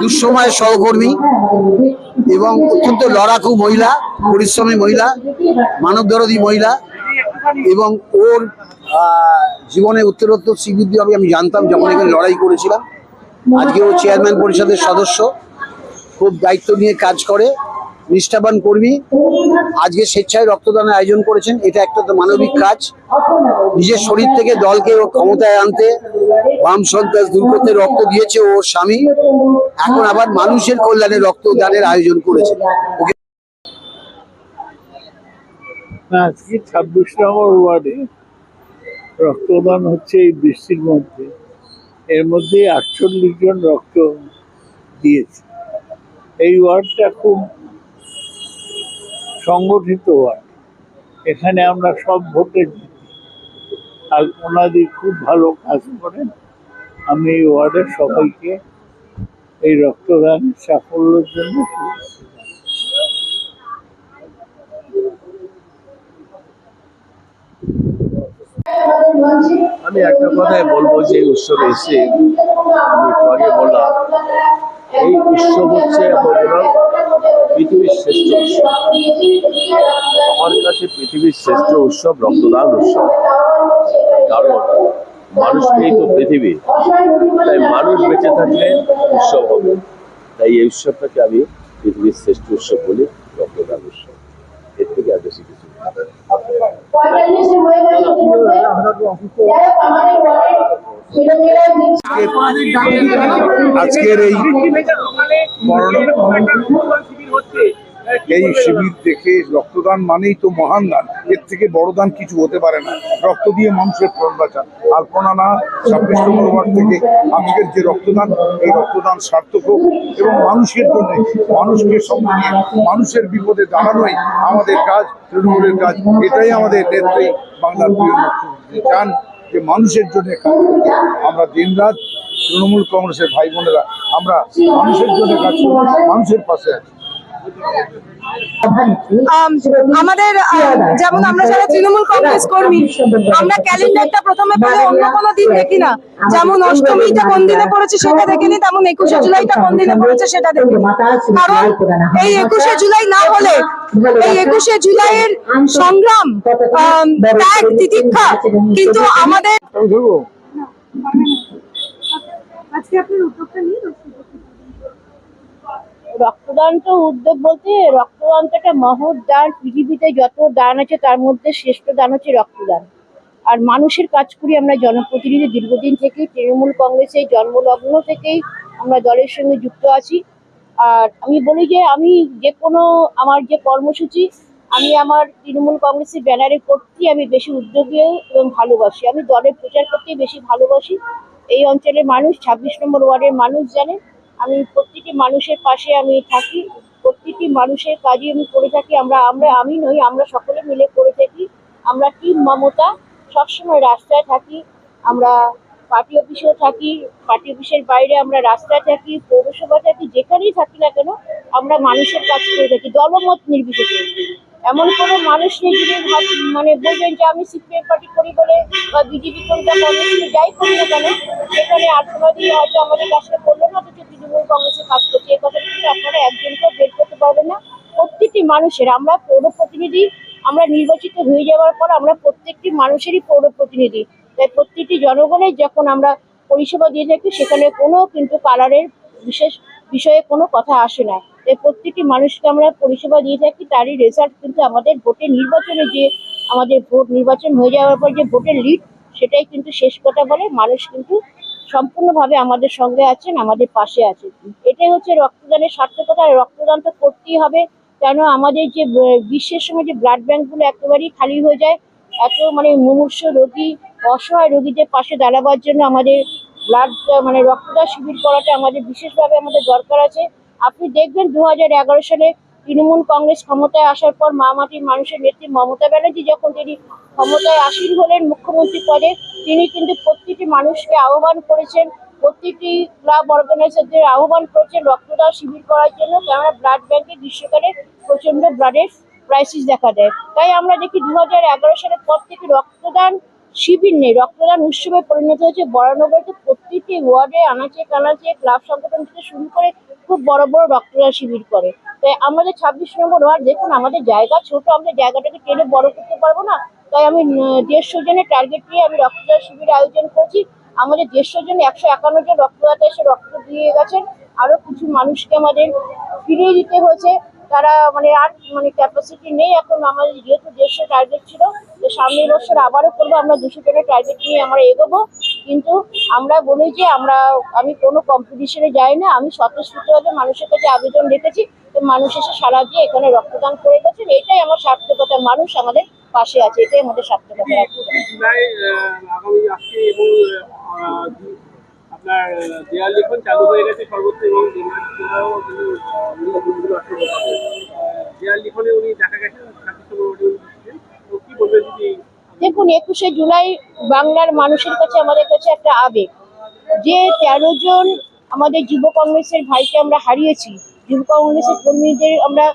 দুঃসময় সহকর্মী এবং অত্যন্ত লড়াকু মহিলা, পরিশ্রমী মহিলা, মানবদরদী মহিলা এবং ওর জীবনে উত্তরোত্তর স্বীকৃতি হবে আমি জানতাম যখন এখানে লড়াই করেছিলাম। আজকে ও চেয়ারম্যান পরিষদের সদস্য, খুব দায়িত্ব নিয়ে কাজ করে। নিষ্ঠাবান কর্মী। আজকে স্বেচ্ছায় রক্তদানের আয়োজন করেছেন। এটা একটা তো মানবিক কাজ। নিজের শরীর থেকে দলকে ক্ষমতায় আনতে বাম সন্ত্রাস দূর করতে রক্ত দিয়েছে ওর স্বামী। এখন আবার মানুষের কল্যাণে রক্তদানের আয়োজন করেছে। আজকে ছাব্বিশ নম্বর ওয়ার্ডে রক্তদান হচ্ছে এই বৃষ্টির মধ্যে। এর মধ্যে আটচল্লিশ জন রক্ত দিয়েছে। এই ওয়ার্ডটা খুব সংগঠিত ওয়ার্ড এখানে আমরা সব ভোটে আর ওনাদের খুব ভালো কাজ করেন। আমি এই ওয়ার্ডের সবাইকে এই রক্তদান সাফল্যের জন্য আমি একটা কথাই বলব যে উৎসবে এসে আমি আগে বললাম, এই উৎসব হচ্ছে পৃথিবীর শ্রেষ্ঠ উৎসব। আমার কাছে পৃথিবীর শ্রেষ্ঠ উৎসব রক্তদান উৎসব। কারণ মানুষকেই তো পৃথিবী। তাই মানুষ বেঁচে থাকলে উৎসব হবে। তাই এই উৎসবটাকে আমি পৃথিবীর শ্রেষ্ঠ উৎসব বলি রক্তদান উৎসব। এর থেকে আর বেশি কিছু আজকের এই এই শিবির দেখে রক্তদান মানেই তো মহান দান। এর থেকে বড় দান কিছু হতে পারে না। রক্ত দিয়ে মানুষের প্রাণ বাঁচান। আলপনা না ছাব্বিশ নম্বর থেকে আজকের যে রক্তদান এই রক্তদান সার্থক হোক এবং মানুষের জন্য মানুষকে সঙ্গে মানুষের বিপদে দাঁড়ানোই আমাদের কাজ তৃণমূলের কাজ। এটাই আমাদের নেত্রী বাংলার প্রিয় মুখ্যমন্ত্রী। চান যে মানুষের জন্য কাজ। আমরা দিনরাত তৃণমূল কংগ্রেসের ভাই বোনেরা আমরা মানুষের জন্য কাজ করি মানুষের পাশে আছি। আমাদের যেমন আমরা যারা তৃণমূল কংগ্রেস কর্মী আমরা ক্যালেন্ডারটা প্রথমে পড়ে অন্য কোনো দিন দেখি না। যেমন অষ্টমীটা কোন দিনে পড়েছে সেটা দেখিনি তেমন একুশে জুলাইটা কোন দিনে পড়েছে সেটা দেখিনি। কারণ এই একুশে জুলাই না হলে এই একুশে জুলাইয়ের সংগ্রাম ত্যাগ তিতিক্ষা কিন্তু আমাদের আজকে আপনার উদ্যোগটা নিয়ে রক্তদান তো উদ্যোগ বলতে রক্তদান তো একটা মহৎ দান। পৃথিবীতে যত দান আছে, তার মধ্যে শ্রেষ্ঠ দান হচ্ছে রক্তদান। আর মানুষের কাজ করি আমরা জনপ্রতিনিধি। দীর্ঘদিন থেকেই তৃণমূল কংগ্রেসের জন্মলগ্ন থেকেই আমরা দলের সঙ্গে যুক্ত আছি। আর আমি বলি যে, আমি যে কোনো আমার যে কর্মসূচি, আমি আমার তৃণমূল কংগ্রেসের ব্যানারে করতেই আমি বেশি উদ্যোগী এবং ভালোবাসি। আমি দলের প্রচার করতেই বেশি ভালোবাসি। এই অঞ্চলের মানুষ, ছাব্বিশ নম্বর ওয়ার্ডের মানুষ জানে আমি প্রত্যেকটি মানুষের পাশে আমি থাকি, প্রত্যেকটি মানুষের কাজই আমি করে থাকি, আমরা আমরা আমি নই, আমরা সকলে মিলে করে থাকি। আমরা টিম মমতা, সবসময় রাস্তায় থাকি, আমরা পার্টি অফিসেও থাকি, পার্টি অফিসের বাইরে আমরা রাস্তায় থাকি পৌরসভা থাকি, যেখানেই থাকি না কেন, আমরা মানুষের কাজ করে থাকি, দলমত নির্বিশেষে। এমন কোনো মানুষ নেই যিনি ভাব- মানে বলবেন যে আমি সিপিএম পার্টি করি বলে বা বিজেপি কোনটা কংগ্রেস যাই করি না কেন, সেখানে দিন হয়তো আমাদের কাছে করল না, অথচ তৃণমূল কংগ্রেসের কাজ করছে। এ কথাটা কিন্তু আপনারা একজনকেও বের করতে পারবেন না। প্রত্যেকটি মানুষের, আমরা পৌর প্রতিনিধি, আমরা নির্বাচিত হয়ে যাওয়ার পর আমরা প্রত্যেকটি মানুষেরই পৌর প্রতিনিধি। তাই প্রত্যেকটি জনগণের যখন আমরা পরিষেবা দিয়ে থাকি, সেখানে কোনো কিন্তু কালারের বিশেষ বিষয়ে কোনো কথা আসে না। তাই প্রত্যেকটি মানুষকে আমরা পরিষেবা দিয়ে থাকি, তারই রেজাল্ট কিন্তু আমাদের ভোটের নির্বাচনে যে আমাদের ভোট নির্বাচন হয়ে যাওয়ার পর যে ভোটের লিড সেটাই কিন্তু শেষ কথা বলে। মানুষ কিন্তু সম্পূর্ণভাবে আমাদের সঙ্গে আছেন, আমাদের পাশে আছেন। এটাই হচ্ছে রক্তদানের সার্থকতা। আর রক্তদান তো করতেই হবে, কেন আমাদের যে গ্রীষ্মের সময় যে ব্লাড ব্যাঙ্কগুলো একেবারেই খালি হয়ে যায়, এত মানে মুমূর্ষ রোগী অসহায় রোগীদের পাশে দাঁড়াবার জন্য আমাদের ব্লাড মানে রক্তদান শিবির করাটা আমাদের বিশেষভাবে আমাদের দরকার আছে। আপনি দেখবেন দু হাজার এগারো সালে তৃণমূল কংগ্রেস ক্ষমতায় আসার পর মা মাটির মানুষের নেত্রী মমতা ব্যানার্জি যখন তিনি ক্ষমতায় আসীন হলেন মুখ্যমন্ত্রী পদে, তিনি কিন্তু প্রত্যেকটি মানুষকে আহ্বান করেছেন প্রত্যেকটি ক্লাব অর্গানাইজারদের আহ্বান করেছেন রক্তদান শিবির করার জন্য। কেননা ব্লাড ব্যাংকে গ্রীষ্মকালে প্রচণ্ড ব্লাডের ক্রাইসিস দেখা দেয়। তাই আমরা দেখি দু হাজার এগারো সালের পর থেকে রক্তদান শিবির নেই। রক্তদান উৎসবে পরিণত হয়েছে বরানগরীতে প্রত্যেকটি ওয়ার্ডে আনাচে কানাচে ক্লাব সংগঠন থেকে শুরু করে খুব বড় বড় রক্তদান শিবির করে। তাই আমাদের ছাব্বিশ নম্বর ওয়ার্ড, দেখুন আমাদের জায়গা ছোট আমাদের জায়গাটাকে টেনে বড় করতে পারব না। তাই আমি দেড়শো জনের টার্গেট নিয়ে আমি রক্তদান শিবির আয়োজন করেছি। আমাদের দেড়শো জন, একশো একান্ন জন রক্তদাতা এসে রক্ত দিয়ে গেছেন। আরও কিছু মানুষকে আমাদের ফিরিয়ে দিতে হয়েছে। তারা মানে আর মানে ক্যাপাসিটি নেই। এখন আমাদের যেহেতু দেড়শো টার্গেট ছিল সামনের বছর আবারও করব। আমরা দুশো জনের টার্গেট নিয়ে আমরা এগোবো। কিন্তু আমরা বলি যে আমরা আমি কোনো কম্পিটিশনে যাই না। আমি স্বতঃস্ফূর্তভাবে মানুষের কাছে আবেদন রেখেছি তো মানুষ এসে সারা দিয়ে এখানে রক্তদান করে গেছেন। এটাই আমার সার্থকতা মানুষ আমাদের পাশে আছে। এটাই আমাদের সার্থকতা আগামী আপনার দেয়াল লিখন চালু হয়ে গেছে সর্বত্র এবং দেয়াল লিখনে উনি দেখা গেছেন কি বলবেন যদি দেখুন, একুশে জুলাই বাংলার মানুষের কাছে, আমাদের কাছে একটা আবেগ। যে তেরো জন আমাদের যুব কংগ্রেসের ভাইকে আমরা হারিয়েছি, যুব কংগ্রেসের কর্মীদের আমরা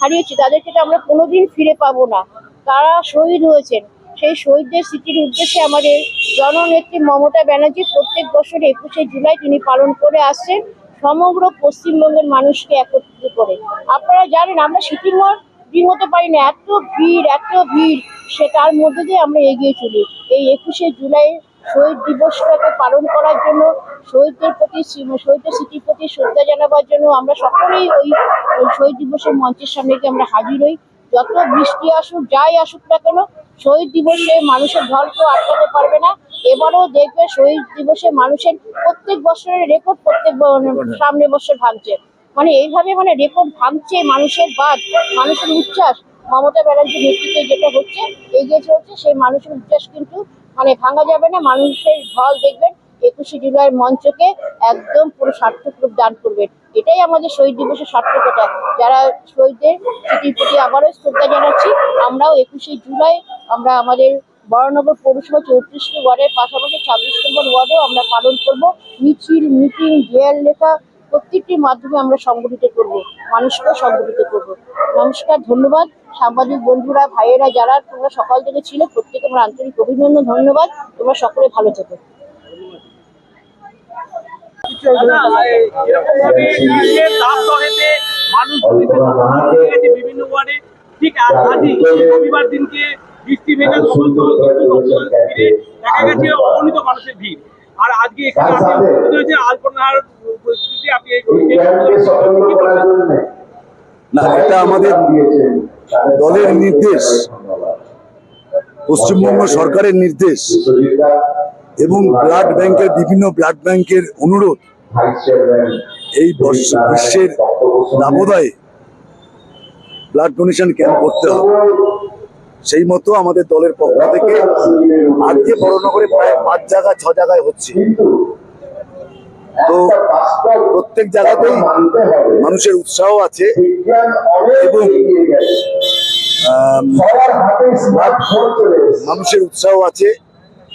হারিয়েছি, তাদেরকে আমরা কোনোদিন ফিরে পাবো না। তারা শহীদ হয়েছেন। সেই শহীদদের স্মৃতির উদ্দেশ্যে আমাদের জননেত্রী মমতা ব্যানার্জি প্রত্যেক বছর একুশে জুলাই তিনি পালন করে আসছেন। সমগ্র পশ্চিমবঙ্গের মানুষকে একত্রিত করে। আপনারা জানেন, আমরা সিটিমোর দিন হতে পারি না। এত ভিড় এত ভিড়, সে তার মধ্যে দিয়ে আমরা এগিয়ে চলি। এই একুশে জুলাই শহীদ দিবসটাকে পালন করার জন্য, শহীদদের প্রতি শহীদদের স্মৃতির প্রতি শ্রদ্ধা জানাবার জন্য আমরা সকলেই ওই শহীদ দিবসের মঞ্চের সামনে গিয়ে আমরা হাজির হই। যত বৃষ্টি আসুক যাই আসুক না কেন শহীদ দিবসে মানুষের ঢল কেউ আটকাতে পারবে না। এবারেও দেখবে শহীদ দিবসে মানুষের প্রত্যেক বছরের রেকর্ড প্রত্যেক ব- সামনে বছর ভাঙছে। মানে এইভাবে মানে রেকর্ড ভাঙছে মানুষের বাদ মানুষের উচ্ছ্বাস। মমতা ব্যানার্জির নেতৃত্বে যেটা হচ্ছে এগিয়ে চলছে সেই মানুষের উচ্ছ্বাস কিন্তু মানে ভাঙা যাবে না। মানুষের ঢল দেখবেন একুশে জুলাই মঞ্চকে একদম পুরো সার্থক রূপ দান করবেন এটাই আমাদের শহীদ দিবসের সার্থকতা। যারা শহীদদের স্মৃতির প্রতি আবারও শ্রদ্ধা জানাচ্ছি, আমরাও একুশে জুলাই আমরা আমাদের বড়নগর পৌরসভা চৌত্রিশ ওয়ার্ডের পাশাপাশি ছাব্বিশ নম্বর ওয়ার্ডেও আমরা পালন করব। মিছিল, মিটিং, জেল, লেখা প্রত্যেকটির মাধ্যমে আমরা সংগঠিত করব, মানুষকেও সংগঠিত করব। নমস্কার, ধন্যবাদ। সাংবাদিক বন্ধুরা, ভাইয়েরা, যারা তোমরা সকাল থেকে ছিল, প্রত্যেকে আমার আন্তরিক অভিনন্দন, ধন্যবাদ। তোমরা সকলে ভালো থেকো এরকমভাবে যে তাপ দহেতে মানুষ গেছে বিভিন্ন ওয়ার্ডে। ঠিক আজই রবিবার দিনকে বৃষ্টি ভেজা কবল সহ কিন্তু রক্তদান শিবিরে দেখা গেছে অগণিত মানুষের ভিড়। আর আজকে এখানে হয়েছে আলপনার পরিস্থিতি আপনি এই কি বলবেন? না এটা আমাদের দলের নির্দেশ। পশ্চিমবঙ্গ সরকারের নির্দেশ। এবং ব্লাড ব্যাংকের বিভিন্ন ব্লাড ব্যাংকের অনুরোধ এই গ্রীষ্মের দাবদায়ে ব্লাড ডোনেশন ক্যাম্প করতে হবে। সেই মতো আমাদের দলের পক্ষ থেকে আজকে বড়নগরে প্রায় পাঁচ জায়গা ছ জায়গায় হচ্ছে। তো প্রত্যেক জায়গাতেই মানুষের উৎসাহ আছে এবং মানুষের উৎসাহ আছে।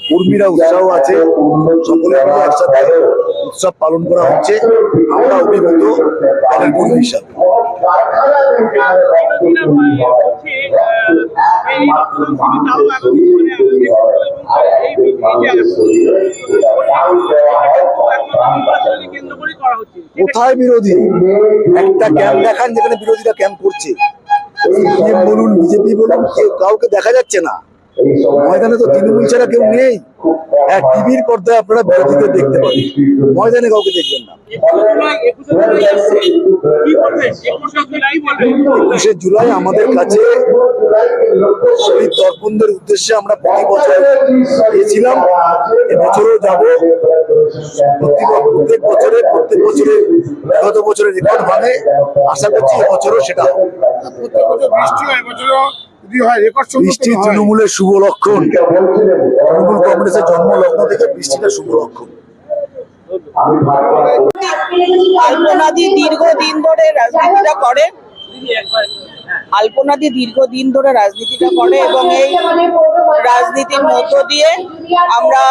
কর্মীরা উৎসাহ আছে সকলে উৎসব পালন করা হচ্ছে। আমরা অভিভূত হিসাবে কোথায় বিরোধী? একটা ক্যাম্প দেখান যেখানে বিরোধীরা ক্যাম্প করছে। বলুন, বিজেপি বলুন, কেউ কাউকে দেখা যাচ্ছে না। ময়দানে তো তৃণমূল ছাড়া কেউ নেই। হ্যাঁ টিভির পর্দায় আপনারা বিরোধীদের দেখতে পাবেন ময়দানে কাউকে দেখবেন না। একুশে জুলাই আমাদের কাছে শহীদ তর্পণদের উদ্দেশ্যে আমরা প্রতি বছর গিয়েছিলাম। এবছরও যাব। প্রতি প্রত্যেক বছরে প্রত্যেক বছরে, বিগত বছরে রেকর্ড ভাঙে। আশা করছি এবছরও সেটা বৃষ্টি তৃণমূলের শুভ লক্ষণ। তৃণমূল কংগ্রেসের জন্ম লগ্ন থেকে বৃষ্টিটা শুভ লক্ষণ। আলপনাদি দীর্ঘদিন ধরে রাজনীতিটা করে। আলপনাদি দীর্ঘদিন ধরে রাজনীতিটা করে এবং এই রাজনীতির মধ্য দিয়ে আমরা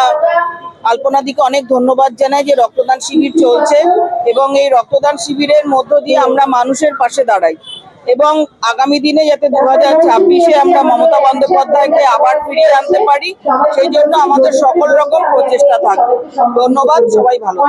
আলপনাদিকে অনেক ধন্যবাদ জানাই যে রক্তদান শিবির চলছে এবং এই রক্তদান শিবিরের মধ্য দিয়ে আমরা মানুষের পাশে দাঁড়াই। এবং আগামী দিনে যাতে দু হাজার ছাব্বিশে আমরা মমতা বন্দ্যোপাধ্যায়কে আবার ফিরিয়ে আনতে পারি, সেই জন্য আমাদের সকল রকম প্রচেষ্টা থাকবে। ধন্যবাদ, সবাই ভালো